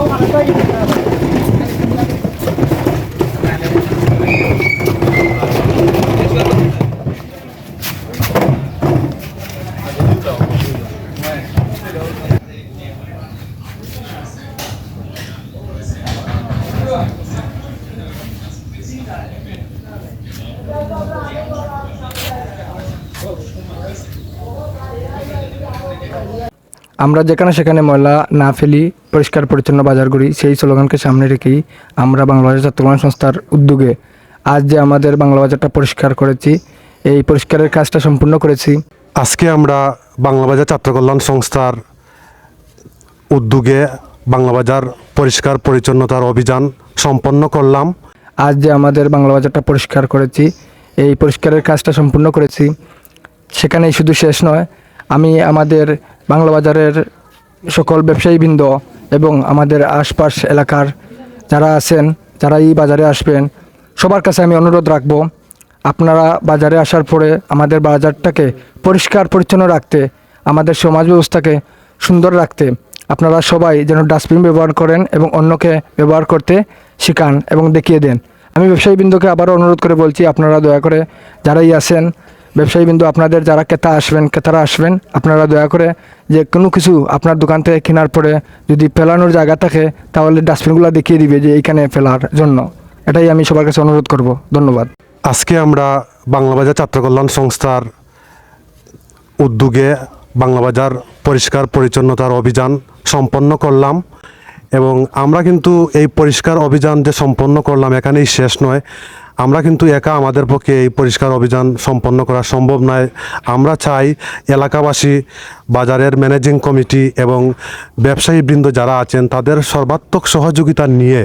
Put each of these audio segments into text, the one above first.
我把它关一下 আমরা যেখানে সেখানে ময়লা না ফেলি পরিষ্কার পরিচ্ছন্ন বাজার করি সেই স্লোগানকে সামনে রেখেই আমরা বাংলা বাজার ছাত্র কল্যাণ সংস্থার উদ্যোগে আজ যে আমাদের বাংলা বাজারটা পরিষ্কার করেছি এই পরিষ্কারের কাজটা সম্পূর্ণ করেছি। আজকে আমরা বাংলাবাজার ছাত্র কল্যাণ সংস্থার উদ্যোগে বাংলা বাজার পরিষ্কার পরিচ্ছন্নতার অভিযান সম্পন্ন করলাম। আজ যে আমাদের বাংলা বাজারটা পরিষ্কার করেছি এই পরিষ্কারের কাজটা সম্পূর্ণ করেছি। সেখানেই শুধু শেষ নয় আমি আমাদের বাংলা বাজারের সকল ব্যবসায়ীবৃন্দ এবং আমাদের আশপাশ এলাকার যারা আছেন, যারা এই বাজারে আসবেন, সবার কাছে আমি অনুরোধ রাখব, আপনারা বাজারে আসার পরে আমাদের বাজারটাকে পরিষ্কার পরিচ্ছন্ন রাখতে, আমাদের সমাজ ব্যবস্থাকে সুন্দর রাখতে, আপনারা সবাই যেন ডাস্টবিন ব্যবহার করেন এবং অন্যকে ব্যবহার করতে শেখান এবং দেখিয়ে দেন। আমি ব্যবসায়ীবৃন্দকে আবারও অনুরোধ করে বলছি, আপনারা দয়া করে যারাই আসেন ব্যবসায়ীবৃন্দ আপনাদের যারা ক্রেতা আসবেন, ক্রেতারা আসবেন, আপনারা দয়া করে যে কোনো কিছু আপনার দোকান থেকে কেনার পরে যদি ফেলানোর জায়গা থাকে, তাহলে ডাস্টবিনগুলো দেখিয়ে দিবে যে এইখানে ফেলার জন্য। এটাই আমি সবার কাছে অনুরোধ করব। ধন্যবাদ। আজকে আমরা বাংলাবাজার ছাত্র কল্যাণ সংস্থার উদ্যোগে বাংলাবাজার পরিষ্কার পরিচ্ছন্নতার অভিযান সম্পন্ন করলাম এবং আমরা কিন্তু এই পরিষ্কার অভিযান যে সম্পন্ন করলাম এখানেই শেষ নয়। আমরা কিন্তু একা আমাদের পক্ষে এই পরিষ্কার অভিযান সম্পন্ন করা সম্ভব নয়। আমরা চাই এলাকাবাসী, বাজারের ম্যানেজিং কমিটি এবং ব্যবসায়ীবৃন্দ যারা আছেন, তাদের সর্বাত্মক সহযোগিতা নিয়ে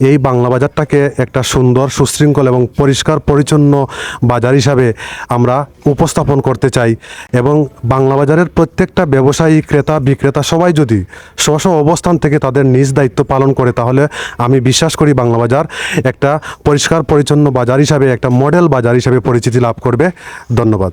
এই বাংলা বাজারটাকে একটা সুন্দর, সুশৃঙ্খল এবং পরিষ্কার, পরিচ্ছন্ন বাজার হিসাবে আমরা উপস্থাপন করতে চাই। এবং বাংলা বাজারের প্রত্যেকটা ব্যবসায়ী, ক্রেতা, বিক্রেতা সবাই যদি স্ব অবস্থান থেকে তাদের নিজ দায়িত্ব পালন করে, তাহলে আমি বিশ্বাস করি বাংলা বাজার একটা পরিষ্কার, পরিচ্ছন্ন বাজার হিসাবে, একটা মডেল বাজার হিসাবে পরিচিতি লাভ করবে। ধন্যবাদ।